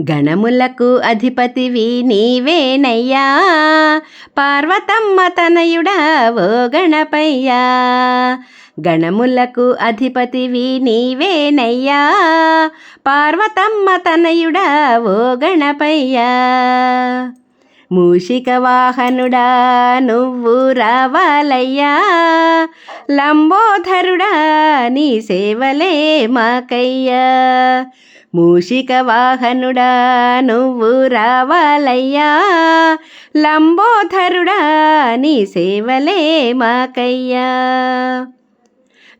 గణములకు అధిపతివి నీవేనయ్యా. పార్వతమ్మ తనయుడా ఓ గణపయ్యా. గణములకు అధిపతివి నీవేనయ్యా. పార్వతమ్మ తనయుడా ఓ గణపయ్యా. మూషిక వాహనుడా నువ్వు రావాలయ్యా. లంబోధరుడా నీ సేవలే మాకయ్యా. మూషిక వాహనుడా నువ్వు రావాలయ్యా. లంబోధరుడా నీ సేవలే మాకయ్యా.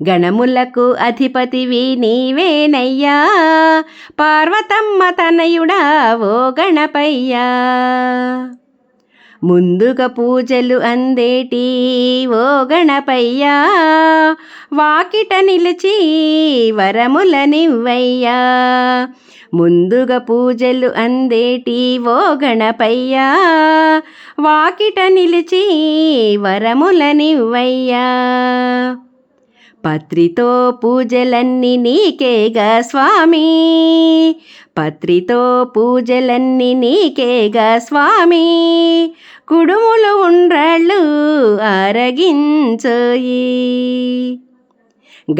గణములకు అధిపతివి నీవేనయ్యా. పార్వతమ్మ తనయుడా ఓ గణపయ్యా. ముందుగా పూజలు అందేటి ఓ గణపయ్యా! వాకిట నిలిచి వరములనివ్వయ్యా ముందుగా పూజలు అందేటి ఓ గణపయ్యా! వాకిట నిలిచి వరములనివ్వయ్యా పత్రితో పూజలన్నీ నీకేగా స్వామి. పత్రితో పూజలన్నీ నీకేగా స్వామి. కుడుములు ఉండ్రాళ్ళు ఆరగించోయి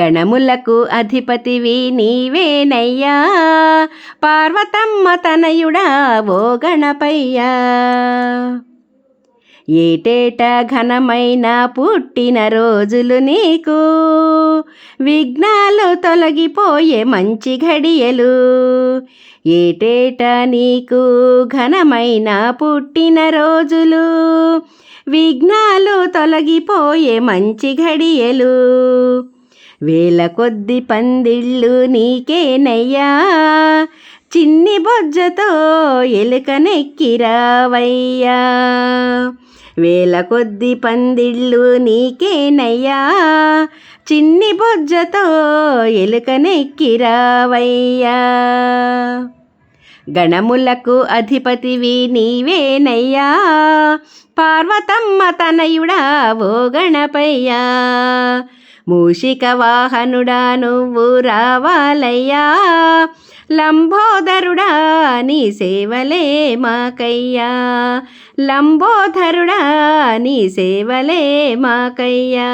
గణములకు అధిపతివి నీవేనయ్యా. పార్వతమ్మ తనయుడా ఓ గణపయ్యా. ఏటేట ఘనమైన పుట్టిన రోజులు నీకు? విఘ్నాలు తొలగిపోయే మంచి ఘడియలు. ఏటేట నీకు ఘనమైన పుట్టిన రోజులు? విఘ్నాలు తొలగిపోయే మంచి ఘడియలు. వేల కొద్ది పందిళ్ళు నీకేనయ్యా? చిన్ని బొజ్జతో ఎలుకనెక్కిరావయ్యా వేల కొద్ది పందిళ్ళు నీకేనయ్యా. చిన్ని బొజ్జతో ఎలుకనెక్కిరావయ్యా గణములకు అధిపతివి నీవేనయ్యా. పార్వతమ్మ తనయుడా ఓ గణపయ్యా. మూషిక వాహనుడా నువ్వు రావాలయ్యా. లంబోదరుడా నీ సేవలే మాకయ్యా. లంబోధరుడా నీ సేవలే మాకయ్యా.